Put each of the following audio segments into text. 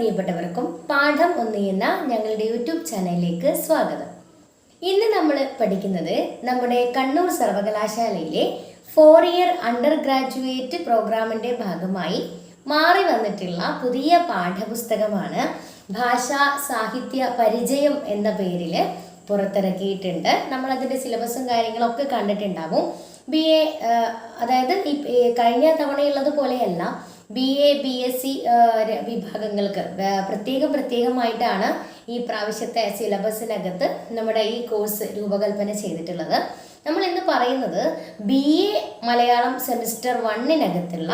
പ്രിയപ്പെട്ടവർക്കും പാഠം ഒന്നിയുന്ന ഞങ്ങളുടെ യൂട്യൂബ് ചാനലിലേക്ക് സ്വാഗതം. ഇന്ന് നമ്മൾ പഠിക്കുന്നത് നമ്മുടെ കണ്ണൂർ സർവകലാശാലയിലെ ഫോർ ഇയർ അണ്ടർ ഗ്രാജുവേറ്റ് പ്രോഗ്രാമിന്റെ ഭാഗമായി മാറി വന്നിട്ടുള്ള പുതിയ പാഠപുസ്തകമാണ് ഭാഷാ സാഹിത്യ പരിചയം എന്ന പേരിൽ പുറത്തിറക്കിയിട്ടുണ്ട്. നമ്മളതിന്റെ സിലബസും കാര്യങ്ങളൊക്കെ കണ്ടിട്ടുണ്ടാവും. ബി എ അതായത് കഴിഞ്ഞ തവണയുള്ളത് പോലെയല്ല. B A B S C വിഭാഗങ്ങൾക്ക്. പ്രത്യേകം പ്രത്യേകമായിട്ടാണ് ഈ പ്രാവശ്യത്തെ സിലബസിനകത്ത് നമ്മുടെ ഈ കോഴ്സ് രൂപകൽപ്പന ചെയ്തിട്ടുള്ളത്. നമ്മൾ ഇന്ന് പറയുന്നത് ബി എ മലയാളം സെമിസ്റ്റർ വണ്ണിനകത്തുള്ള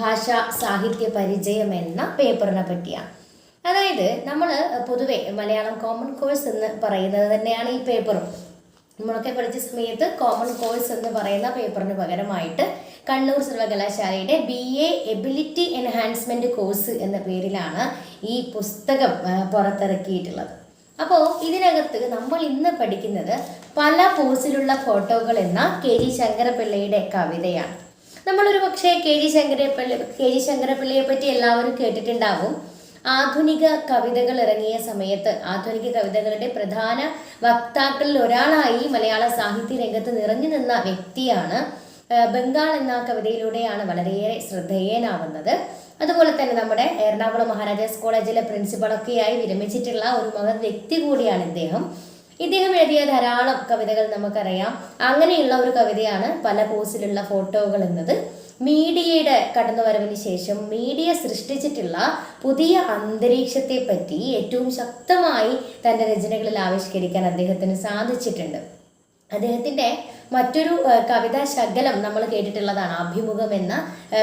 ഭാഷാ സാഹിത്യ പരിചയം എന്ന പേപ്പറിനെ പറ്റിയാണ്. അതായത് നമ്മൾ പൊതുവെ മലയാളം കോമൺ കോഴ്സ് എന്ന് പറയുന്നത് തന്നെയാണ് ഈ പേപ്പറും. നമ്മളൊക്കെ പഠിച്ച സമയത്ത് കോമൺ കോഴ്സ് എന്ന് പറയുന്ന പേപ്പറിന് പകരമായിട്ട് കണ്ണൂർ സർവകലാശാലയുടെ B A ability enhancement course എന്ന പേരിലാണ് ഈ പുസ്തകം പുറത്തിറക്കിയിട്ടുള്ളത്. അപ്പോൾ ഇതിനകത്ത് നമ്മൾ ഇന്ന് പഠിക്കുന്നത് പല പോസിലുള്ള ഫോട്ടോകൾ എന്ന കെ ജി ശങ്കരപിള്ളയുടെ കവിതയാണ്. നമ്മളൊരു പക്ഷേ K G Sankarapillai K G ശങ്കരപ്പിള്ളയെ പറ്റി എല്ലാവരും കേട്ടിട്ടുണ്ടാവും. ആധുനിക കവിതകൾ ഇറങ്ങിയ സമയത്ത് ആധുനിക കവിതകളുടെ പ്രധാന വക്താക്കളിൽ ഒരാളായി മലയാള സാഹിത്യ രംഗത്ത് നിറഞ്ഞു നിന്ന വ്യക്തിയാണ് ബംഗാൾ എന്ന കവിതയിലൂടെയാണ് വളരെയേറെ ശ്രദ്ധേയനാവുന്നത്. അതുപോലെ തന്നെ നമ്മുടെ എറണാകുളം മഹാരാജാസ് കോളേജിലെ പ്രിൻസിപ്പളൊക്കെയായി വിരമിച്ചിട്ടുള്ള ഒരു മഹത് വ്യക്തി കൂടിയാണ് ഇദ്ദേഹം. ഇദ്ദേഹം എഴുതിയ ധാരാളം കവിതകൾ നമുക്കറിയാം. അങ്ങനെയുള്ള ഒരു കവിതയാണ് പല പോസിലുള്ള ഫോട്ടോകൾ എന്നത്. മീഡിയയുടെ കടന്നുവരവിന് ശേഷം മീഡിയ സൃഷ്ടിച്ചിട്ടുള്ള പുതിയ അന്തരീക്ഷത്തെ പറ്റി ഏറ്റവും ശക്തമായി തന്റെ രചനകളിൽ ആവിഷ്കരിക്കാൻ അദ്ദേഹത്തിന് സാധിച്ചിട്ടുണ്ട്. അദ്ദേഹത്തിന്റെ മറ്റൊരു കവിതാ ശകലം നമ്മൾ കേട്ടിട്ടുള്ളതാണ് അഭിമുഖം എന്ന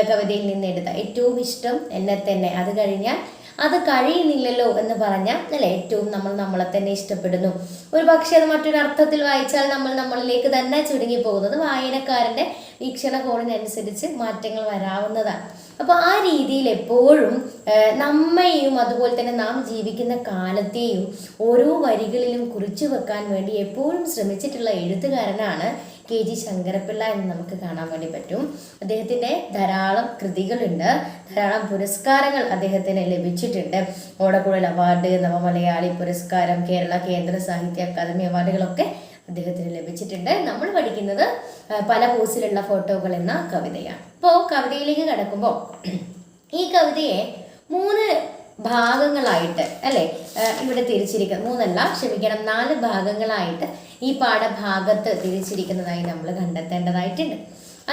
കവിതയിൽ നിന്ന് എടുത്ത ഏറ്റവും ഇഷ്ടം എന്നെ തന്നെ. അത് കഴിഞ്ഞാൽ അത് കഴിയുന്നില്ലല്ലോ എന്ന് പറഞ്ഞാൽ അല്ലെ ഏറ്റവും നമ്മൾ നമ്മളെ തന്നെ ഇഷ്ടപ്പെടുന്നു. ഒരു പക്ഷേ അത് മറ്റൊരു അർത്ഥത്തിൽ വായിച്ചാൽ നമ്മൾ നമ്മളിലേക്ക് തന്നെ ചുരുങ്ങി പോകുന്നത് വായനക്കാരന്റെ വീക്ഷണകോണിനനുസരിച്ച് മാറ്റങ്ങൾ വരാവുന്നതാണ്. അപ്പോൾ ആ രീതിയിൽ എപ്പോഴും ആ, നമ്മയെയും അതുപോലെ തന്നെ നാം ജീവിക്കുന്ന കാലത്തെയും ഓരോ വരികളിലും കുറിച്ചു വെക്കാൻ വേണ്ടി എപ്പോഴും ശ്രമിച്ചിട്ടുള്ള എഴുത്തുകാരനാണ് കെ ജി ശങ്കരപ്പിള്ള എന്ന് നമുക്ക് കാണാൻ വേണ്ടി പറ്റും. അദ്ദേഹത്തിന്റെ ധാരാളം കൃതികളുണ്ട് ധാരാളം പുരസ്കാരങ്ങൾ അദ്ദേഹത്തിന് ലഭിച്ചിട്ടുണ്ട്. ഓടക്കുഴൽ അവാർഡ് നവമലയാളി പുരസ്കാരം കേരള കേന്ദ്ര സാഹിത്യ അക്കാദമി അവാർഡുകളൊക്കെ അദ്ദേഹത്തിന് ലഭിച്ചിട്ടുണ്ട്. നമ്മൾ പഠിക്കുന്നത് പല പോസിലുള്ള ഫോട്ടോകൾ എന്ന കവിതയാണ്. അപ്പോൾ കവിതയിലേക്ക് കടക്കുമ്പോൾ ഈ കവിതയെ മൂന്ന് ഭാഗങ്ങളായിട്ട് അല്ലെ? ഇവിടെ തിരിച്ചിരിക്കുന്നത് മൂന്നല്ല ക്ഷമിക്കണം നാല് ഭാഗങ്ങളായിട്ട് ഈ പാഠഭാഗത്ത് തിരിച്ചിരിക്കുന്നതായി നമ്മൾ കണ്ടെത്തേണ്ടതായിട്ടുണ്ട്.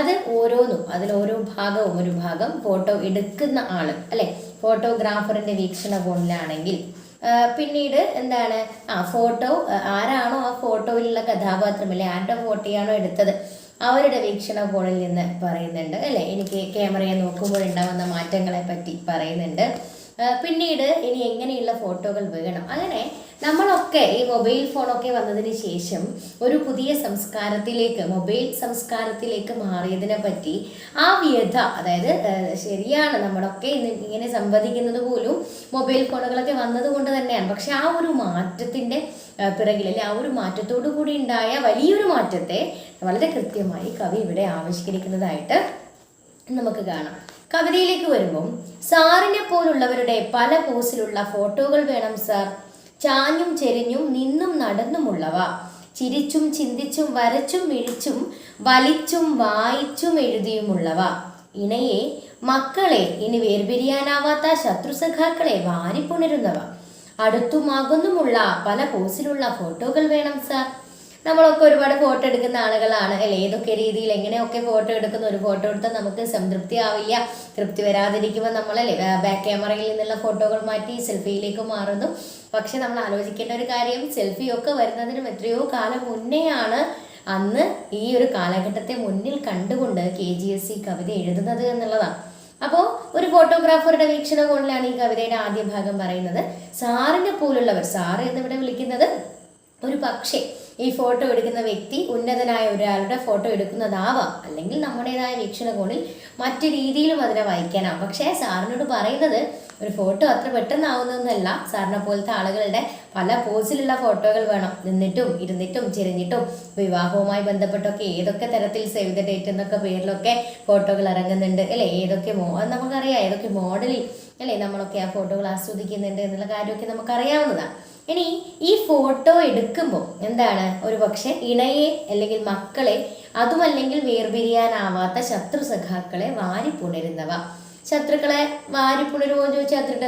അത് ഓരോന്നും അതിൽ ഓരോ ഭാഗവും ഒരു ഭാഗം ഫോട്ടോ എടുക്കുന്ന ആൾ അല്ലെ? ഫോട്ടോഗ്രാഫറിന്റെ വീക്ഷണകോണിലാണെങ്കിൽ പിന്നീട് എന്താണ്? ആ ഫോട്ടോ ആരാണോ ആ ഫോട്ടോയിലുള്ള കഥാപാത്രം അല്ലെ ആരുടെ ഫോട്ടോയാണോ എടുത്തത്? അവരുടെ വീക്ഷണകോണിൽ നിന്ന് പറയുന്നുണ്ട് അല്ലെ? എനിക്ക് ക്യാമറയെ നോക്കുമ്പോൾ ഉണ്ടാകുന്ന മാറ്റങ്ങളെ പറ്റി പറയുന്നുണ്ട്. പിന്നീട് ഇനി എങ്ങനെയുള്ള ഫോട്ടോകൾ വേണം? അങ്ങനെ നമ്മളൊക്കെ ഈ മൊബൈൽ ഫോണൊക്കെ വന്നതിന് ശേഷം ഒരു പുതിയ സംസ്കാരത്തിലേക്ക് മൊബൈൽ സംസ്കാരത്തിലേക്ക് മാറിയതിനെ പറ്റി ആ വ്യഥ അതായത് ശരിയാണ്. നമ്മളൊക്കെ ഇങ്ങനെ സംവദിക്കുന്നത് പോലും മൊബൈൽ ഫോണുകളൊക്കെ വന്നത് കൊണ്ട് തന്നെയാണ്. പക്ഷെ ആ ഒരു മാറ്റത്തിന്റെ പിറകിൽ അല്ലെ ആ ഒരു മാറ്റത്തോടു കൂടി ഉണ്ടായ വലിയൊരു മാറ്റത്തെ വളരെ കൃത്യമായി കവി ഇവിടെ ആവിഷ്കരിക്കുന്നതായിട്ട് നമുക്ക് കാണാം. കവിതയിലേക്ക് വരുമ്പം സാറിനെ പോലുള്ളവരുടെ പല പോസിലുള്ള ഫോട്ടോകൾ വേണം സാർ. ചാഞ്ഞും ചെരിഞ്ഞും നിന്നും നടന്നുമുള്ളവ. ചിരിച്ചും ചിന്തിച്ചും വരച്ചും മിഴിച്ചും വലിച്ചും വായിച്ചും എഴുതിയുമുള്ളവ. ഇണയെ മക്കളെ ഇനി വേർപിരിയാനാവാത്ത ശത്രുസഖാക്കളെ വാരിപ്പുണരുന്നവ. അടുത്തുമാകുന്നുമുള്ള പല പോസിലുള്ള ഫോട്ടോകൾ വേണം സാർ. നമ്മളൊക്കെ ഒരുപാട് ഫോട്ടോ എടുക്കുന്ന ആളുകളാണ് അല്ലെ? ഏതൊക്കെ രീതിയിൽ എങ്ങനെയൊക്കെ ഫോട്ടോ എടുക്കുന്ന ഒരു ഫോട്ടോ എടുത്താൽ നമുക്ക് സംതൃപ്തി ആവില്ല തൃപ്തി വരാതിരിക്കുമ്പോൾ നമ്മളല്ലേ ബാക്ക് ക്യാമറയിൽ നിന്നുള്ള ഫോട്ടോകൾ മാറ്റി സെൽഫിയിലേക്ക് മാറുന്നു. പക്ഷെ നമ്മൾ ആലോചിക്കേണ്ട ഒരു കാര്യം സെൽഫി ഒക്കെ വരുന്നതിനും എത്രയോ കാലം മുന്നേയാണ് അന്ന് ഈ ഒരു കാലഘട്ടത്തെ മുന്നിൽ കണ്ടുകൊണ്ട് കെ ജി എസ് സി കവിത എഴുതുന്നത് എന്നുള്ളതാണ്. അപ്പോൾ ഒരു ഫോട്ടോഗ്രാഫറുടെ വീക്ഷണകോണിലാണ് ഈ കവിതയുടെ ആദ്യ ഭാഗം പറയുന്നത്. സാറിനെ പോലുള്ളവർ സാറ് എന്നിവിടെ വിളിക്കുന്നത് ഒരു പക്ഷേ ഈ ഫോട്ടോ എടുക്കുന്ന വ്യക്തി ഉന്നതനായ ഒരാളുടെ ഫോട്ടോ എടുക്കുന്നതാവാം. അല്ലെങ്കിൽ നമ്മുടേതായ വീക്ഷണകോണിൽ മറ്റു രീതിയിലും അതിനെ വായിക്കാനാവും. പക്ഷേ സാറിനോട് പറയുന്നത് ഒരു ഫോട്ടോ അത്ര പെട്ടെന്നാവുന്നതെന്നല്ല. സാറിനെ പോലത്തെ ആളുകളുടെ പല പോസിലുള്ള ഫോട്ടോകൾ വേണം. നിന്നിട്ടും ഇരുന്നിട്ടും ചെരിഞ്ഞിട്ടും വിവാഹവുമായി ബന്ധപ്പെട്ടൊക്കെ ഏതൊക്കെ തരത്തിൽ സേവ് ദ ഡേറ്റ് എന്നൊക്കെ പേരിലൊക്കെ ഫോട്ടോകൾ ഇറങ്ങുന്നുണ്ട്. അല്ലെ? ഏതൊക്കെ മോ നമുക്കറിയാം. ഏതൊക്കെ മോഡലിൽ അല്ലേ നമ്മളൊക്കെ ആ ഫോട്ടോകൾ ആസ്വദിക്കുന്നുണ്ട് എന്നുള്ള കാര്യമൊക്കെ നമുക്കറിയാവുന്നതാണ്. ഇനി ഈ ഫോട്ടോ എടുക്കുമ്പോൾ എന്താണ്? ഒരു പക്ഷേ ഇണയെ അല്ലെങ്കിൽ മക്കളെ അതുമല്ലെങ്കിൽ വേർപിരിയാനാവാത്ത ശത്രു സഖാക്കളെ വാരിപ്പുണരുന്നവ ശത്രുക്കളെ വാരിപ്പുണരുമോ എന്ന് ചോദിച്ചാൽ ധൃത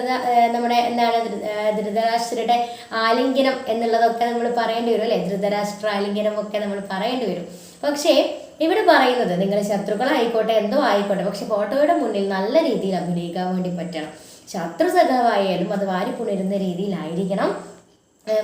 നമ്മുടെ എന്താണ് ധൃതരാഷ്ട്രയുടെ ആലിംഗനം എന്നുള്ളതൊക്കെ നമ്മൾ പറയേണ്ടി വരും അല്ലേ? ധൃതരാഷ്ട്ര ആലിംഗനം ഒക്കെ നമ്മൾ പറയേണ്ടി വരും. പക്ഷേ ഇവിടെ പറയുന്നത് നിങ്ങൾ ശത്രുക്കളായിക്കോട്ടെ എന്തോ ആയിക്കോട്ടെ പക്ഷെ ഫോട്ടോയുടെ മുന്നിൽ നല്ല രീതിയിൽ അഭിനയിക്കാൻ വേണ്ടി പറ്റണം. ശത്രു സഖാവായാലും അത് വാരിപ്പുണരുന്ന രീതിയിലായിരിക്കണം.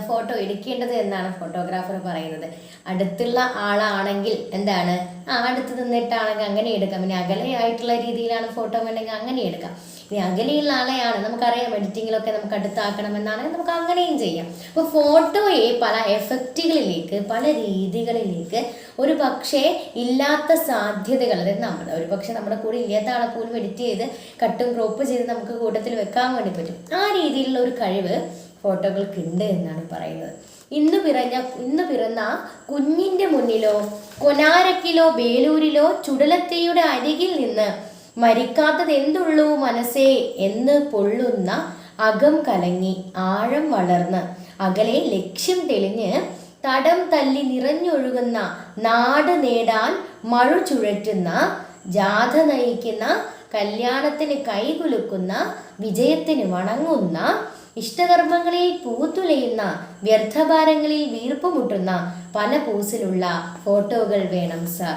ഫോട്ടോ എടുക്കേണ്ടത് എന്നാണ് ഫോട്ടോഗ്രാഫർ പറയുന്നത്. അടുത്തുള്ള ആളാണെങ്കിൽ എന്താണ്? ആ അടുത്ത് നിന്നിട്ടാണെങ്കിൽ അങ്ങനെ എടുക്കാം. പിന്നെ അകലെയായിട്ടുള്ള രീതിയിലാണ് ഫോട്ടോ വേണമെങ്കിൽ അങ്ങനെ എടുക്കാം. ഇനി അകലെയുള്ള ആളെയാണ് നമുക്കറിയാം എഡിറ്റിങ്ങിലൊക്കെ നമുക്ക് അടുത്താക്കണമെന്നാണെങ്കിൽ നമുക്ക് അങ്ങനെയും ചെയ്യാം. അപ്പോൾ ഫോട്ടോയെ പല എഫക്റ്റുകളിലേക്ക് പല രീതികളിലേക്ക് ഒരു പക്ഷേ ഇല്ലാത്ത സാധ്യതകൾ അതായത് നമ്മൾ ഒരു പക്ഷേ നമ്മുടെ കൂടെ ഇല്ലാത്ത ആളെ പോലും എഡിറ്റ് ചെയ്ത് കട്ടും ക്രോപ്പ് ചെയ്ത് നമുക്ക് കൂട്ടത്തിൽ വെക്കാൻ വേണ്ടി പറ്റും. ആ രീതിയിലുള്ള ഒരു കഴിവ് ഫോട്ടോകൾക്കുണ്ട് എന്നാണ് പറയുന്നത്. ഇന്ന് പിറഞ്ഞ ഇന്ന് പിറന്ന കുഞ്ഞിന്റെ മുന്നിലോ കൊനാരക്കിലോ വേലൂരിലോ ചുടലത്തയുടെ അരികിൽ നിന്ന് മരിക്കാത്തത് എന്തുള്ളൂ മനസ്സേ എന്ന് പൊള്ളുന്ന അകം കലങ്ങി ആഴം വളർന്ന് അകലെ ലക്ഷ്യം തെളിഞ്ഞ് തടം തല്ലി നിറഞ്ഞൊഴുകുന്ന നാട് നേടാൻ മഴ ചുഴറ്റുന്ന ജാഥ നയിക്കുന്ന കല്യാണത്തിന് കൈകുലുക്കുന്ന വിജയത്തിന് വണങ്ങുന്ന ഇഷ്ടകർമ്മങ്ങളിൽ പൂത്തുലയുന്ന വ്യർത്ഥഭാരങ്ങളിൽ വീർപ്പുമുട്ടുന്ന പല പോസിലുള്ള ഫോട്ടോകൾ വേണം സർ.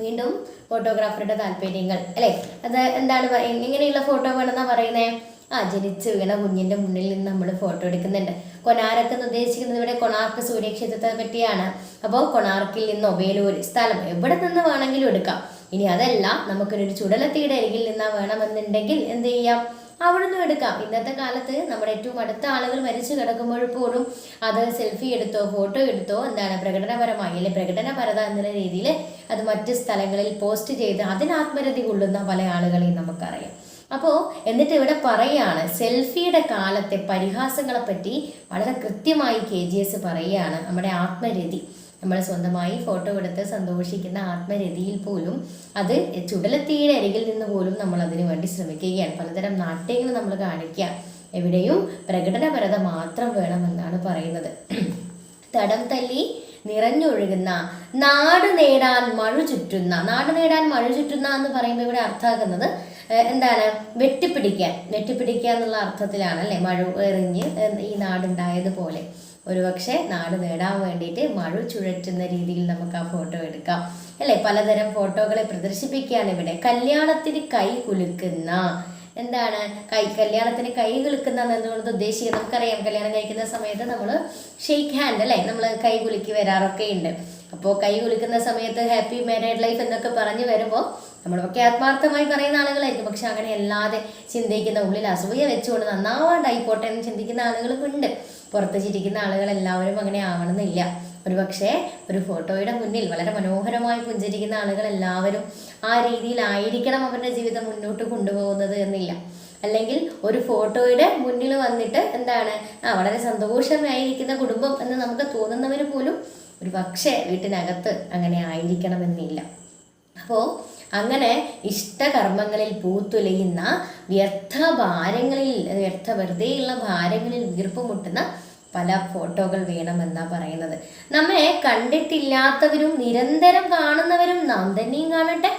വീണ്ടും ഫോട്ടോഗ്രാഫറുടെ താല്പര്യങ്ങൾ അല്ലേ? അത് എന്താണ് എങ്ങനെയുള്ള ഫോട്ടോ വേണമെന്നാ പറയുന്നേ? ആ ജനിച്ചു വീണ കുഞ്ഞിന്റെ മുന്നിൽ നിന്ന് നമ്മൾ ഫോട്ടോ എടുക്കുന്നുണ്ട്. കൊണാർക്ക് എന്ന് ഉദ്ദേശിക്കുന്നത് ഇവിടെ കൊണാർക്ക് സൂര്യക്ഷേത്രത്തെ പറ്റിയാണ്. അപ്പോൾ കൊണാർക്കിൽ നിന്നോ വേലൂർ സ്ഥലം എവിടെ നിന്ന് വേണമെങ്കിലും എടുക്കാം. ഇനി അതല്ല നമുക്കൊരു ചുടലത്തിയുടെ അരികിൽ നിന്നാ വേണമെന്നുണ്ടെങ്കിൽ എന്ത് ചെയ്യാം? അവിടുന്ന് എടുക്കാം. ഇന്നത്തെ കാലത്ത് നമ്മുടെ ഏറ്റവും അടുത്ത ആളുകൾ മരിച്ചു കിടക്കുമ്പോൾ പോലും അത് സെൽഫി എടുത്തോ ഫോട്ടോ എടുത്തോ എന്താണ് പ്രകടനപരമായി അല്ലെ പ്രകടനപരത എന്നുള്ള രീതിയിൽ അത് മറ്റ് സ്ഥലങ്ങളിൽ പോസ്റ്റ് ചെയ്ത് അതിന് ആത്മരതി കൊള്ളുന്ന പല ആളുകളെയും നമുക്കറിയാം. അപ്പോൾ എന്നിട്ട് ഇവിടെ പറയുകയാണ് സെൽഫിയുടെ കാലത്തെ പരിഹാസങ്ങളെ പറ്റി വളരെ കൃത്യമായി കെ ജി എസ് പറയുകയാണ് നമ്മുടെ ആത്മരതി. നമ്മൾ സ്വന്തമായി ഫോട്ടോ എടുത്ത് സന്തോഷിക്കുന്ന ആത്മരതിയിൽ പോലും അത് ചുടലത്തീയുടെ അരികിൽ നിന്ന് പോലും നമ്മൾ അതിനു വേണ്ടി ശ്രമിക്കുകയാണ്. പലതരം നാട്യങ്ങൾ നമ്മൾ കാണിക്കുക. എവിടെയും പ്രകടനപരത മാത്രം വേണമെന്നാണ് പറയുന്നത്. തടം തല്ലി നിറഞ്ഞൊഴുകുന്ന നാട് നേടാൻ മഴ ചുറ്റുന്ന നാട് നേടാൻ മഴ ചുറ്റുന്ന എന്ന് പറയുമ്പോൾ ഇവിടെ അർത്ഥമാക്കുന്നത് എന്താണ്? വെട്ടിപ്പിടിക്കാൻ. വെട്ടിപ്പിടിക്കുക എന്നുള്ള അർത്ഥത്തിലാണ് അല്ലെ? മഴ എറിഞ്ഞ് ഈ നാടുണ്ടായതുപോലെ ഒരുപക്ഷെ നാട് നേടാൻ വേണ്ടിയിട്ട് മഴ ചുഴറ്റുന്ന രീതിയിൽ നമുക്ക് ആ ഫോട്ടോ എടുക്കാം. അല്ലെ? പലതരം ഫോട്ടോകളെ പ്രദർശിപ്പിക്കുകയാണ് ഇവിടെ. കല്യാണത്തിന് കൈ കുലുക്കുന്ന. എന്താണ്? കൈ കല്യാണത്തിന് കൈ കുലുക്കുന്ന എന്നുള്ളത് ഉദ്ദേശിക്കുന്നത് നമുക്കറിയാം കല്യാണം കഴിക്കുന്ന സമയത്ത് നമ്മൾ ഷെയ്ക്ക് ഹാൻഡ് അല്ലേ? നമ്മൾ കൈ കുലുക്കി വരാറൊക്കെ ഉണ്ട്. അപ്പോൾ കൈ കുലുക്കുന്ന സമയത്ത് ഹാപ്പി മാരീഡ് ലൈഫ് എന്നൊക്കെ പറഞ്ഞു വരുമ്പോൾ നമ്മളൊക്കെ ആത്മാർത്ഥമായി പറയുന്ന ആളുകളായിരിക്കും. പക്ഷെ അങ്ങനെ അല്ലാതെ ചിന്തിക്കുന്ന ഉള്ളിൽ അസൂയ വെച്ചുകൊണ്ട് നന്നാവാണ്ടായിക്കോട്ടെ എന്ന് ചിന്തിക്കുന്ന ആളുകളും ഉണ്ട്. പുറത്ത് ചിരിക്കുന്ന ആളുകൾ എല്ലാവരും അങ്ങനെ ആവണമെന്നില്ല. ഒരു പക്ഷേ ഒരു ഫോട്ടോയുടെ മുന്നിൽ വളരെ മനോഹരമായി പുഞ്ചിരിക്കുന്ന ആളുകൾ എല്ലാവരും ആ രീതിയിലായിരിക്കണം അവരുടെ ജീവിതം മുന്നോട്ട് കൊണ്ടുപോകുന്നത് എന്നില്ല. അല്ലെങ്കിൽ ഒരു ഫോട്ടോയുടെ മുന്നിൽ വന്നിട്ട് എന്താണ് ആ വളരെ സന്തോഷമായിരിക്കുന്ന കുടുംബം എന്ന് നമുക്ക് തോന്നുന്നവർ പോലും ഒരു പക്ഷേ വീട്ടിനകത്ത് അങ്ങനെ ആയിരിക്കണമെന്നില്ല. അപ്പോൾ അങ്ങനെ ഇഷ്ടകർമ്മങ്ങളിൽ പൂത്തുലയുന്ന വ്യർത്ഥ ഭാരങ്ങളിൽ വ്യർത്ഥ വെറുതെയുള്ള ഭാരങ്ങളിൽ വീർപ്പുമുട്ടുന്ന പല ഫോട്ടോകൾ വേണമെന്നാ പറയുന്നത്. നമ്മളെ കണ്ടിട്ടില്ലാത്തവരും നിരന്തരം കാണുന്നവരും നാം തന്നെയും കാണട്ടെ.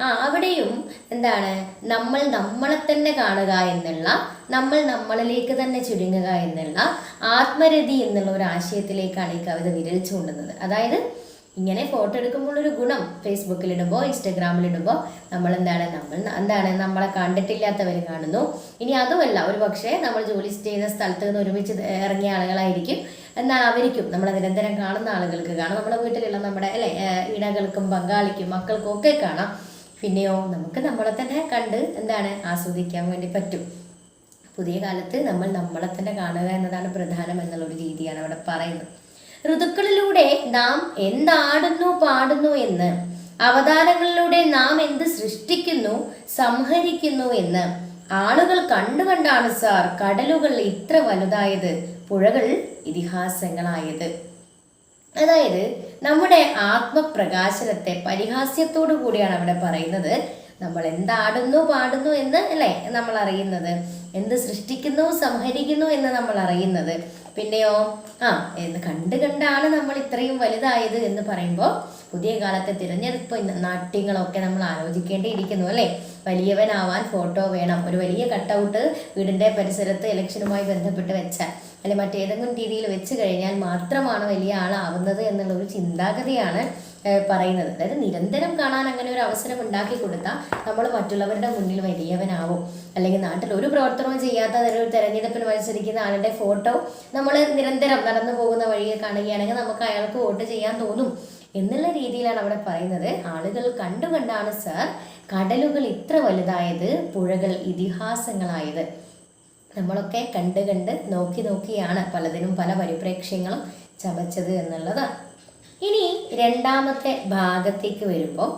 ആ അവിടെയും എന്താണ്? നമ്മൾ നമ്മളെ തന്നെ കാണുക എന്നുള്ള നമ്മൾ നമ്മളിലേക്ക് തന്നെ ചുരുങ്ങുക എന്നുള്ള ആത്മരതി എന്നുള്ള ഒരു ആശയത്തിലേക്കാണ് ഈ കവിത വിരൽ ചൂണ്ടുന്നത്. അതായത് ഇങ്ങനെ ഫോട്ടോ എടുക്കുമ്പോൾ ഒരു ഗുണം. ഫേസ്ബുക്കിലിടുമ്പോൾ ഇൻസ്റ്റഗ്രാമിലിടുമ്പോൾ നമ്മൾ എന്താണ് നമ്മൾ എന്താണ്? നമ്മളെ കണ്ടിട്ടില്ലാത്തവർ കാണുന്നു. ഇനി അതുമല്ല ഒരു പക്ഷേ നമ്മൾ ജോലി ചെയ്യുന്ന സ്ഥലത്ത് നിന്ന് ഒരുമിച്ച് ഇറങ്ങിയ ആളുകളായിരിക്കും. എന്നാൽ അവർക്കും നമ്മളെ നിരന്തരം കാണുന്ന ആളുകൾക്ക് കാണാം. നമ്മുടെ വീട്ടിലുള്ള നമ്മുടെ അല്ലെ ഇടകൾക്കും പങ്കാളിക്കും മക്കൾക്കും ഒക്കെ കാണാം. പിന്നെയോ നമുക്ക് നമ്മളെ തന്നെ കണ്ട് എന്താണ്? ആസ്വദിക്കാൻ വേണ്ടി പറ്റും. പുതിയ കാലത്ത് നമ്മൾ നമ്മളെ തന്നെ കാണുക എന്നതാണ് പ്രധാനം എന്നുള്ള ഒരു രീതിയാണ് അവിടെ പറയുന്നത്. ഋതുക്കളിലൂടെ നാം എന്താടുന്നു പാടുന്നു എന്ന് അവതാരങ്ങളിലൂടെ നാം എന്ത് സൃഷ്ടിക്കുന്നു സംഹരിക്കുന്നു എന്ന് ആളുകൾ കണ്ടുകണ്ടാണ് സാർ കടലുകൾ ഇത്ര വലുതായത് പുഴകൾ ഇതിഹാസങ്ങളായത്. അതായത് നമ്മുടെ ആത്മപ്രകാശനത്തെ പരിഹാസ്യത്തോടു കൂടിയാണ് അവിടെ പറയുന്നത്. നമ്മൾ എന്താടുന്നു പാടുന്നു എന്ന് അല്ലേ നമ്മൾ അറിയുന്നത് എന്ത് സൃഷ്ടിക്കുന്നു സംഹരിക്കുന്നു എന്ന് നമ്മൾ അറിയുന്നത് പിന്നെയോ ആ എന്ന് കണ്ട് കണ്ടാണ് നമ്മൾ ഇത്രയും വലുതായത് എന്ന് പറയുമ്പോൾ പുതിയ കാലത്തെ തിരഞ്ഞെടുപ്പ് നാട്യങ്ങളൊക്കെ നമ്മൾ ആലോചിക്കേണ്ടിയിരിക്കുന്നു അല്ലേ? വലിയവനാവാൻ ഫോട്ടോ വേണം. ഒരു വലിയ കട്ടൗട്ട് വീടിന്റെ പരിസരത്ത് ഇലക്ഷനുമായി ബന്ധപ്പെട്ട് വെച്ചാൽ അല്ലെ മറ്റേതെങ്കിലും രീതിയിൽ വെച്ച് കഴിഞ്ഞാൽ മാത്രമാണ് വലിയ ആളാവുന്നത് എന്നുള്ള ഒരു ചിന്താഗതിയാണ് പറയുന്നത്. അതായത് നിരന്തരം കാണാൻ അങ്ങനെ ഒരു അവസരം ഉണ്ടാക്കി കൊടുത്താൽ നമ്മൾ മറ്റുള്ളവരുടെ മുന്നിൽ വലിയവനാവും. അല്ലെങ്കിൽ നാട്ടിൽ ഒരു പ്രവർത്തനവും ചെയ്യാത്ത ഒരു തെരഞ്ഞെടുപ്പിൽ മത്സരിക്കുന്ന ആളുടെ ഫോട്ടോ നമ്മൾ നിരന്തരം നടന്നു പോകുന്ന വഴിയെ കാണുകയാണെങ്കിൽ നമുക്ക് അയാൾക്ക് വോട്ട് ചെയ്യാൻ തോന്നും എന്നുള്ള രീതിയിലാണ് അവിടെ പറയുന്നത്. ആളുകൾ കണ്ടുകൊണ്ടാണ് സർ കടലുകൾ ഇത്ര വലുതായത് പുഴകൾ ഇതിഹാസങ്ങളായത്. നമ്മളൊക്കെ കണ്ട് കണ്ട് നോക്കി നോക്കിയാണ് പലതിനും പല പരിപ്രേക്ഷ്യങ്ങളും ചമച്ചത് എന്നുള്ളതാണ്. ഇനി രണ്ടാമത്തെ ഭാഗത്തേക്ക് വരുമ്പോൾ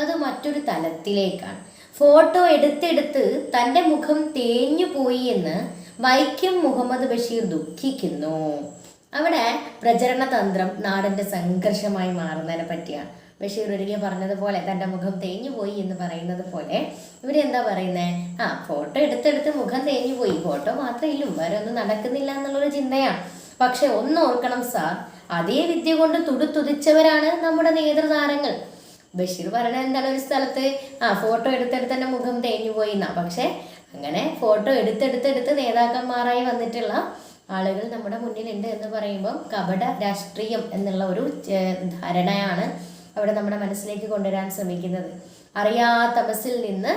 അത് മറ്റൊരു തലത്തിലേക്കാണ്. ഫോട്ടോ എടുത്തെടുത്ത് തന്റെ മുഖം തേഞ്ഞു പോയി എന്ന് വൈക്കം മുഹമ്മദ് ബഷീർ ദുഃഖിക്കുന്നു. അവിടെ പ്രചരണ തന്ത്രം നാടിന്റെ സംഘർഷമായി മാറുന്നതിനെ പറ്റിയാണ് ബഷീർ ഒരിക്കൽ പറഞ്ഞതുപോലെ തന്റെ മുഖം തേഞ്ഞു പോയി എന്ന് പറയുന്നത് പോലെ ഇവരെന്താ പറയുന്നത് ആ ഫോട്ടോ എടുത്തെടുത്ത് മുഖം തേഞ്ഞു പോയി. ഫോട്ടോ മാത്രമേ ഇല്ലൂ വേറെ ഒന്നും നടക്കുന്നില്ല എന്നുള്ളൊരു ചിന്തയാണ് പക്ഷെ ഒന്ന് ഓർക്കണം സാർ അതേ വിദ്യ കൊണ്ട് തുടുത്തുതിച്ചവരാണ് നമ്മുടെ നേതൃതാരങ്ങൾ. ബഷീർ പറഞ്ഞ എന്താണ് ഒരു സ്ഥലത്ത്? ആ ഫോട്ടോ എടുത്തെടുത്ത് തന്നെ മുഖം തേഞ്ഞു പോയി എന്നാ പക്ഷെ അങ്ങനെ ഫോട്ടോ എടുത്തെടുത്തെടുത്ത് നേതാക്കന്മാരായി വന്നിട്ടുള്ള ആളുകൾ നമ്മുടെ മുന്നിലുണ്ട് എന്ന് പറയുമ്പോൾ കപട രാഷ്ട്രീയം എന്നുള്ള ഒരു ധാരണയാണ് അവിടെ നമ്മുടെ മനസ്സിലേക്ക് കൊണ്ടുവരാൻ ശ്രമിക്കുന്നത്. അറിയാത്ത ബസ്സിൽ നിന്ന്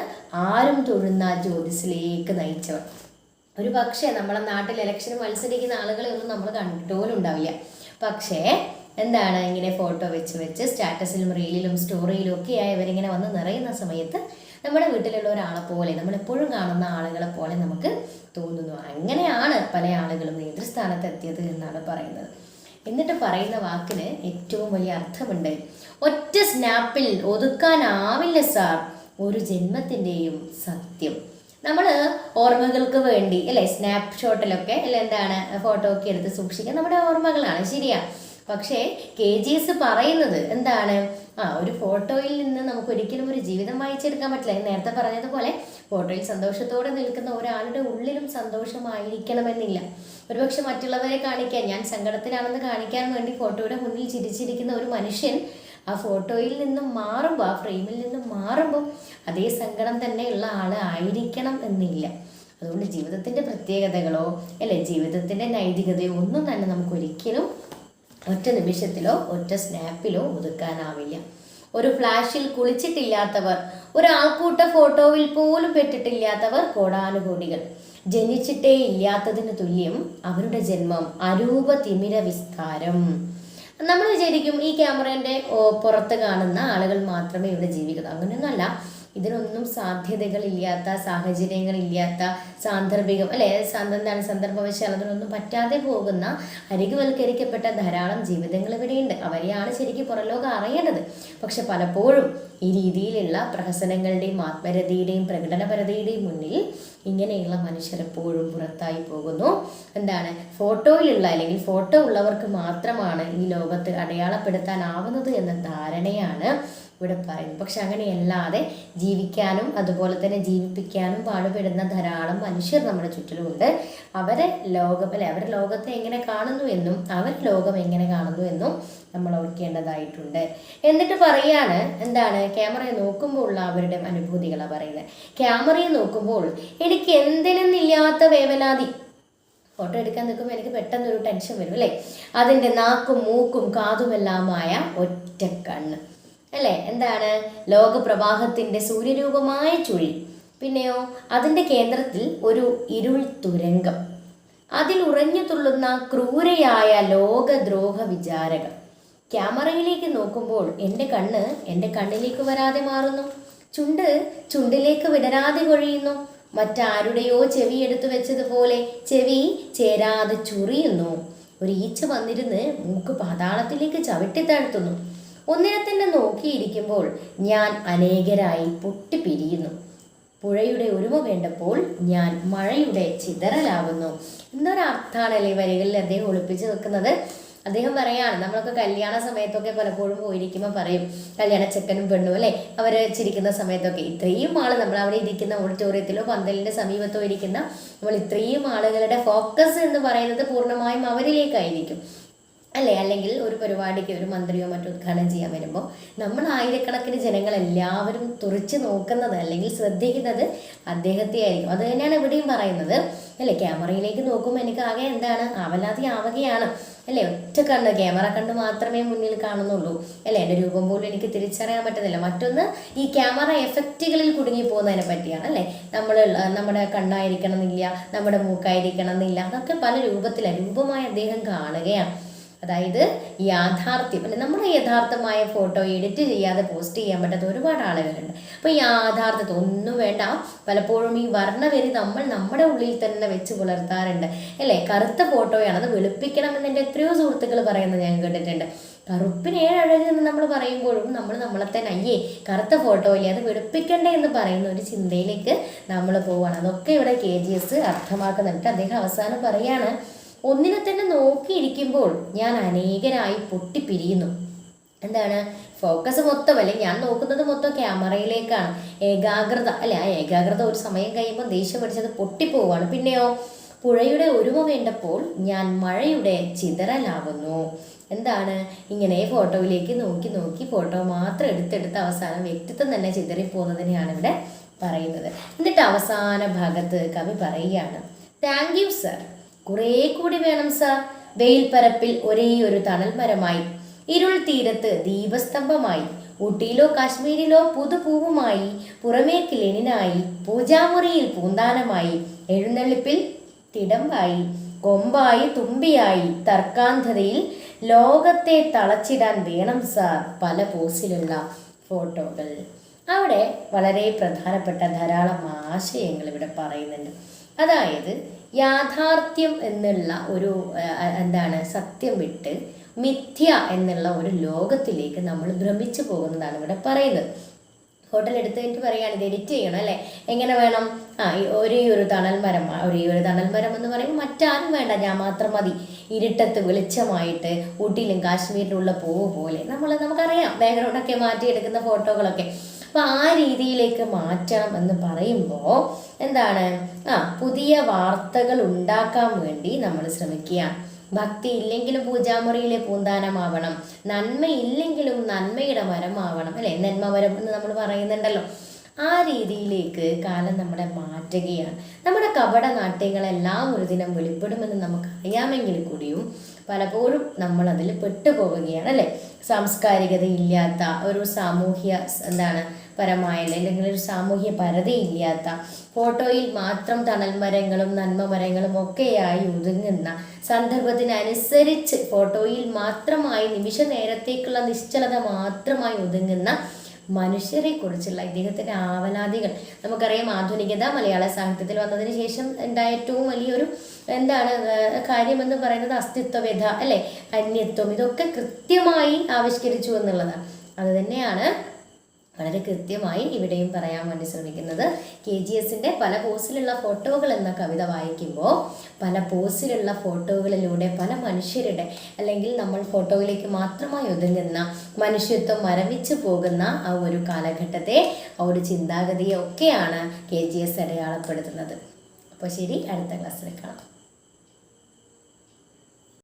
ആരും തൊഴുന്ന ജ്യോതിസിലേക്ക് നയിച്ചവർ. ഒരു പക്ഷേ നമ്മളെ നാട്ടിൽ ഇലക്ഷന് മത്സരിക്കുന്ന ആളുകളെ ഒന്നും നമ്മൾ കണ്ടിട്ടുപോലും ഉണ്ടാവില്ല. പക്ഷേ എന്താണ് ഇങ്ങനെ ഫോട്ടോ വെച്ച് വെച്ച് സ്റ്റാറ്റസിലും റീലിലും സ്റ്റോറിയിലും ഒക്കെ ആയി ഇവരിങ്ങനെ വന്ന് നിറയുന്ന സമയത്ത് നമ്മുടെ വീട്ടിലുള്ള ഒരാളെ പോലെ നമ്മൾ എപ്പോഴും കാണുന്ന ആളുകളെ പോലെ നമുക്ക് തോന്നുന്നു. അങ്ങനെയാണ് പല ആളുകളും നേതൃസ്ഥാനത്ത് എത്തിയത് എന്നാണ് പറയുന്നത്. എന്നിട്ട് പറയുന്ന വാക്കിന് ഏറ്റവും വലിയ അർത്ഥമുണ്ട്. ഒറ്റ സ്നാപ്പിൽ ഒതുക്കാനാവില്ല സാർ. ഒരു ജന്മത്തിന്റെയും സത്യം. നമ്മൾ ഓർമ്മകൾക്ക് വേണ്ടി അല്ലേ? സ്നാപ്പ് ഷോട്ടിലൊക്കെ അല്ലെ? എന്താണ് ഫോട്ടോ ഒക്കെ എടുത്ത് സൂക്ഷിക്കാൻ നമ്മുടെ ഓർമ്മകളാണ് ശരിയാ. പക്ഷേ കെ ജി എസ് പറയുന്നത് എന്താണ്? ആ ഒരു ഫോട്ടോയിൽ നിന്ന് നമുക്ക് ഒരിക്കലും ഒരു ജീവിതം വായിച്ചെടുക്കാൻ പറ്റില്ല. നേരത്തെ പറഞ്ഞതുപോലെ ഫോട്ടോയിൽ സന്തോഷത്തോടെ നിൽക്കുന്ന ഒരാളുടെ ഉള്ളിലും സന്തോഷമായിരിക്കണമെന്നില്ല. ഒരുപക്ഷെ മറ്റുള്ളവരെ കാണിക്കാൻ ഞാൻ സങ്കടത്തിലാണെന്ന് കാണിക്കാൻ വേണ്ടി ഫോട്ടോയുടെ മുന്നിൽ ചിരിച്ചിരിക്കുന്ന ഒരു മനുഷ്യൻ ആ ഫോട്ടോയിൽ നിന്നും മാറുമ്പോൾ ആ ഫ്രെയിമിൽ നിന്നും മാറുമ്പോൾ അതേ സങ്കടം തന്നെയുള്ള ആൾ ആയിരിക്കണം എന്നില്ല. അതുകൊണ്ട് ജീവിതത്തിന്റെ പ്രത്യേകതകളോ അല്ലെ ജീവിതത്തിന്റെ നൈതികതയോ ഒന്നും തന്നെ നമുക്ക് ഒരിക്കലും ഒറ്റ നിമിഷത്തിലോ ഒറ്റ സ്നാപ്പിലോ ഒതുക്കാനാവില്ല. ഒരു ഫ്ലാഷിൽ കുളിച്ചിട്ടില്ലാത്തവർ ഒരു ആൾക്കൂട്ട ഫോട്ടോയിൽ പോലും പെട്ടിട്ടില്ലാത്തവർ കോടാനുകോടികൾ. ജനിച്ചിട്ടേ ഇല്ലാത്തതിന് തുല്യം അവരുടെ ജന്മം അരൂപ തിമിര വിസ്താരം. നമ്മൾ വിചാരിക്കും ഈ ക്യാമറേന്റെ പുറത്ത് കാണുന്ന ആളുകൾ മാത്രമേ ഇവിടെ ജീവിക്കുന്നു അങ്ങനെയൊന്നുമല്ല. ഇതിനൊന്നും സാധ്യതകളില്ലാത്ത സാഹചര്യങ്ങളില്ലാത്ത സാന്ദർഭികം അല്ലെ? എന്താണ് സന്ദർഭവശാൽ അതിനൊന്നും പറ്റാതെ പോകുന്ന അരികുവൽക്കരിക്കപ്പെട്ട ധാരാളം ജീവിതങ്ങൾ ഇവിടെയുണ്ട്. അവരെയാണ് ശരിക്കും പുറലോകം അറിയേണ്ടത്. പക്ഷെ പലപ്പോഴും ഈ രീതിയിലുള്ള പ്രഹസനങ്ങളുടെയും ആത്മരതയുടെയും പ്രകടനപരതയുടെയും മുന്നിൽ ഇങ്ങനെയുള്ള മനുഷ്യർ എപ്പോഴും പുറത്തായി പോകുന്നു. എന്താണ്? ഫോട്ടോയിലുള്ള അല്ലെങ്കിൽ ഫോട്ടോ ഉള്ളവർക്ക് മാത്രമാണ് ഈ ലോകത്ത് അടയാളപ്പെടുത്താനാവുന്നത് എന്ന ധാരണയാണ് ഇവിടെ പറയുന്നു. പക്ഷെ അങ്ങനെയല്ലാതെ ജീവിക്കാനും അതുപോലെ തന്നെ ജീവിപ്പിക്കാനും പാടുപെടുന്ന ധാരാളം മനുഷ്യർ നമ്മുടെ ചുറ്റിലുമുണ്ട് അവരെ ലോകം അല്ലെ അവരെ ലോകത്തെ എങ്ങനെ കാണുന്നു എന്നും അവർ ലോകം എങ്ങനെ കാണുന്നു എന്നും നമ്മൾ ഓർക്കേണ്ടതായിട്ടുണ്ട്. എന്നിട്ട് പറയാണ് എന്താണ് ക്യാമറയെ നോക്കുമ്പോൾ ഉള്ള അവരുടെ അനുഭൂതികളാണ് പറയുന്നത്. ക്യാമറയെ നോക്കുമ്പോൾ എനിക്ക് എന്തിനെന്നില്ലാത്ത വേവലാതി. ഫോട്ടോ എടുക്കാൻ നിൽക്കുമ്പോൾ എനിക്ക് പെട്ടെന്നൊരു ടെൻഷൻ വരും അല്ലേ? അതിന്റെ നാക്കും മൂക്കും കാതുമെല്ലാമായ ഒറ്റ കണ്ണ്. അല്ലേ? എന്താണ്? ലോകപ്രവാഹത്തിന്റെ സൂര്യരൂപമായ ചുഴി. പിന്നെയോ അതിന്റെ കേന്ദ്രത്തിൽ ഒരു ഇരുൾ തുരങ്കം. അതിൽ ഉറഞ്ഞു തുള്ളുന്ന ക്രൂരയായ ലോകദ്രോഹ വിചാരകം. ക്യാമറയിലേക്ക് നോക്കുമ്പോൾ എന്റെ കണ്ണ് എന്റെ കണ്ണിലേക്ക് വരാതെ മാറുന്നു. ചുണ്ട് ചുണ്ടിലേക്ക് വിടരാതെ കൊഴിയുന്നു. മറ്റാരുടെയോ ചെവി എടുത്തു വെച്ചതുപോലെ ചെവി ചേരാതെ ചുറിയുന്നു. ഒരു ഈച്ച വന്നിരുന്ന് മൂക്ക് പാതാളത്തിലേക്ക് ചവിട്ടിത്താഴ്ത്തുന്നു ഒന്നിനെ നോക്കിയിരിക്കുമ്പോൾ ഞാൻ അനേകരായി പൊട്ടിപ്പിരിയുന്നു. പുഴയുടെ ഒരുമ വേണ്ടപ്പോൾ ഞാൻ മഴയുടെ ചിതറലാവുന്നു. എന്നൊരർത്ഥാണല്ലേ വരികളിൽ അദ്ദേഹം ഒളിപ്പിച്ചു നിൽക്കുന്നത് അദ്ദേഹം പറയാണ് നമ്മളൊക്കെ കല്യാണ സമയത്തൊക്കെ പലപ്പോഴും പോയിരിക്കുമ്പോൾ പറയും കല്യാണ ചെക്കനും പെണ്ണും അല്ലേ? അവർ ചിരിക്കുന്ന സമയത്തൊക്കെ ഇത്രയും ആൾ നമ്മൾ അവിടെ ഇരിക്കുന്ന ഓഡിറ്റോറിയത്തിലോ പന്തലിന്റെ സമീപത്തോ ഇരിക്കുന്ന നമ്മൾ ഇത്രയും ആളുകളുടെ ഫോക്കസ് എന്ന് പറയുന്നത് പൂർണമായും അവരിലേക്കായിരിക്കും. അല്ലേ? അല്ലെങ്കിൽ ഒരു പരിപാടിക്ക് ഒരു മന്ത്രിയോ മറ്റോ ഉദ്ഘാടനം ചെയ്യാൻ വരുമ്പോൾ നമ്മൾ ആയിരക്കണക്കിന് ജനങ്ങൾ എല്ലാവരും തുറച്ചു നോക്കുന്നത് അല്ലെങ്കിൽ ശ്രദ്ധിക്കുന്നത് അദ്ദേഹത്തെ ആയിരിക്കും. അത് തന്നെയാണ് ഇവിടെയും പറയുന്നത്. അല്ലേ? ക്യാമറയിലേക്ക് നോക്കുമ്പോൾ എനിക്ക് ആകെ എന്താണ്? അവലാതി ആവുകയാണ്. അല്ലേ? ഒറ്റ കണ്ണ് ക്യാമറ കണ്ട് മാത്രമേ മുന്നിൽ കാണുന്നുള്ളൂ. അല്ലേ? എന്റെ രൂപം പോലും എനിക്ക് തിരിച്ചറിയാൻ പറ്റുന്നില്ല. മറ്റൊന്ന് ഈ ക്യാമറ എഫക്റ്റുകളിൽ കുടുങ്ങി പോകുന്നതിനെ പറ്റിയാണ്. അല്ലേ? നമ്മൾ നമ്മുടെ കണ്ണായിരിക്കണം എന്നില്ല നമ്മുടെ മൂക്കായിരിക്കണം എന്നില്ല അതൊക്കെ പല രൂപത്തിലാണ് രൂപമായി അദ്ദേഹം കാണുകയാണ്. അതായത് യാഥാർത്ഥ്യം അല്ലെ നമ്മുടെ യഥാർത്ഥമായ ഫോട്ടോ എഡിറ്റ് ചെയ്യാതെ പോസ്റ്റ് ചെയ്യാൻ പറ്റാത്ത ഒരുപാട് ആളുകളുണ്ട്. അപ്പോൾ യാഥാർത്ഥ്യത്തെ ഒന്നും വേണ്ട. പലപ്പോഴും ഈ വർണവരി നമ്മൾ നമ്മുടെ ഉള്ളിൽ തന്നെ വെച്ച് പുലർത്താറുണ്ട്. അല്ലേ? കറുത്ത ഫോട്ടോയാണ് അത് വെളുപ്പിക്കണം എന്ന് എത്രയോ സുഹൃത്തുക്കൾ പറയുന്നത് ഞാൻ കേട്ടിട്ടുണ്ട്. കറുപ്പിന് ഏഴഴകെന്ന് നമ്മൾ പറയുമ്പോഴും നമ്മൾ നമ്മളെ തന്നെ അയ്യേ കറുത്ത ഫോട്ടോ ഇല്ലേ അത് വെളുപ്പിക്കണ്ടേ എന്ന് പറയുന്ന ഒരു ചിന്തയിലേക്ക് നമ്മൾ പോവുകയാണ് അതൊക്കെ ഇവിടെ കെ ജി എസ് അർത്ഥമാക്കുന്നുണ്ട്. അദ്ദേഹം അവസാനം പറയാണ് ഒന്നിനെ തന്നെ നോക്കിയിരിക്കുമ്പോൾ ഞാൻ അനേകരായി പൊട്ടിപ്പിരിയുന്നു. എന്താണ്? ഫോക്കസ് മൊത്തം അല്ലെ ഞാൻ നോക്കുന്നത് മൊത്തം ക്യാമറയിലേക്കാണ്. ഏകാഗ്രത അല്ലെ? ആ ഏകാഗ്രത ഒരു സമയം കഴിയുമ്പോൾ ദേഷ്യം പിടിച്ചത് പൊട്ടിപ്പോവാണ് പിന്നെയോ പുഴയുടെ ഒരുമ വേണ്ടപ്പോൾ ഞാൻ മഴയുടെ ചിതറലാവുന്നു. എന്താണ്? ഇങ്ങനെ ഫോട്ടോയിലേക്ക് നോക്കി നോക്കി ഫോട്ടോ മാത്രം എടുത്തെടുത്ത് അവസാനം വ്യക്തിത്വം തന്നെ ചിതറിപ്പോകുന്നതിനെയാണ് ഇവിടെ പറയുന്നത്. എന്നിട്ട് അവസാന ഭാഗത്ത് കവി പറയുകയാണ്. താങ്ക് യു സർ കുറേ കൂടി വേണം സർ വെയിൽ പരപ്പിൽ ഒരേ ഒരു തണൽ മരമായി. ഇരുൾ തീരത്ത് ദീപസ്തംഭമായി. ഊട്ടിയിലോ കാശ്മീരിലോ പുതുപൂവുമായി. പുറമേക്ക് ലെനിനായി പൂജാമുറിയിൽ പൂന്താനമായി. എഴുന്നള്ളിപ്പിൽ തിടമ്പായി. കൊമ്പായി തുമ്പിയായി. തർക്കാന്ധതയിൽ ലോകത്തെ തളച്ചിടാൻ വേണം സാർ പല പോസിലുള്ള ഫോട്ടോകൾ. അവിടെ വളരെ പ്രധാനപ്പെട്ട ധാരാളം ആശയങ്ങൾ ഇവിടെ പറയുന്നുണ്ട്. അതായത് യാഥാർത്ഥ്യം എന്നുള്ള ഒരു എന്താണ് സത്യം വിട്ട് മിഥ്യ എന്നുള്ള ഒരു ലോകത്തിലേക്ക് നമ്മൾ ഭ്രമിച്ചു പോകുന്നതാണ് ഇവിടെ പറയുന്നത്. എടുത്ത് കഴിഞ്ഞിട്ട് പറയുകയാണ് ഇത് എഡിറ്റ് ചെയ്യണം അല്ലേ? എങ്ങനെ വേണം? ആ ഒരേ ഒരു തണൽ മരം ഒരേ ഒരു തണൽ മരം എന്ന് പറയുമ്പോൾ മറ്റാരും വേണ്ട ഞാൻ മാത്രം മതി. ഇരുട്ടത്ത് വെളിച്ചമായിട്ട് ഊട്ടിയിലും കാശ്മീരിലുള്ള പൂവ് പോലെ. നമ്മൾ നമുക്കറിയാം ബാക്ക്ഗ്രൗണ്ടൊക്കെ മാറ്റിയെടുക്കുന്ന ഫോട്ടോകളൊക്കെ. അപ്പോൾ ആ രീതിയിലേക്ക് മാറ്റണം എന്ന് പറയുമ്പോൾ എന്താണ്? ആ പുതിയ വാർത്തകൾ ഉണ്ടാക്കാൻ വേണ്ടി നമ്മൾ ശ്രമിക്കുക. ഭക്തി ഇല്ലെങ്കിലും പൂജാമുറിയിലെ പൂന്താനമാവണം. നന്മ ഇല്ലെങ്കിലും നന്മയുടെ മരമാവണം. അല്ലേ? നന്മ വരം എന്ന് നമ്മൾ പറയുന്നുണ്ടല്ലോ. ആ രീതിയിലേക്ക് കാലം നമ്മളെ മാറ്റുകയാണ്. നമ്മുടെ കപട നാട്യങ്ങളെല്ലാം ഒരു ദിനം വെളിപ്പെടുമെന്ന് നമുക്ക് അറിയാമെങ്കിൽ കൂടിയും പലപ്പോഴും നമ്മൾ അതിൽ പെട്ടുപോവുകയാണ്. അല്ലേ? സാംസ്കാരികത ഇല്ലാത്ത ഒരു സാമൂഹ്യ എന്താണ് പരമായ അല്ലെങ്കിൽ ഒരു സാമൂഹ്യ പരതയില്ലാത്ത ഫോട്ടോയിൽ മാത്രം തണൽ മരങ്ങളും നന്മ മരങ്ങളും ഒക്കെയായി ഒതുങ്ങുന്ന സന്ദർഭത്തിനനുസരിച്ച് ഫോട്ടോയിൽ മാത്രമായി നിമിഷ നേരത്തേക്കുള്ള നിശ്ചലത മാത്രമായി ഒതുങ്ങുന്ന മനുഷ്യരെ കുറിച്ചുള്ള ഇദ്ദേഹത്തിന്റെ ആവലാതികൾ നമുക്കറിയാം ആധുനികത മലയാള സാഹിത്യത്തിൽ വന്നതിന് ശേഷം ഉണ്ടായ ഏറ്റവും വലിയൊരു എന്താണ് കാര്യമെന്ന് പറയുന്നത് അസ്തിത്വവ്യത അല്ലെ? അന്യത്വം. ഇതൊക്കെ കൃത്യമായി ആവിഷ്കരിച്ചു എന്നുള്ളതാണ്. അത് തന്നെയാണ് വളരെ കൃത്യമായി ഇവിടെയും പറയാൻ വേണ്ടി ശ്രമിക്കുന്നത്. കെ ജി എസിന്റെ പല പോസിലുള്ള ഫോട്ടോകൾ എന്ന കവിത വായിക്കുമ്പോൾ പല പോസിലുള്ള ഫോട്ടോകളിലൂടെ പല മനുഷ്യരുടെ അല്ലെങ്കിൽ നമ്മൾ ഫോട്ടോയിലേക്ക് മാത്രമായി ഒതുങ്ങുന്ന മനുഷ്യത്വം മരവിച്ചു പോകുന്ന ആ ഒരു കാലഘട്ടത്തെ ആ ഒരു ചിന്താഗതിയെ ഒക്കെയാണ് കെ ജി എസ് അടയാളപ്പെടുത്തുന്നത്. അപ്പോൾ ശരി അടുത്ത ക്ലാസ്സിൽ കാണാം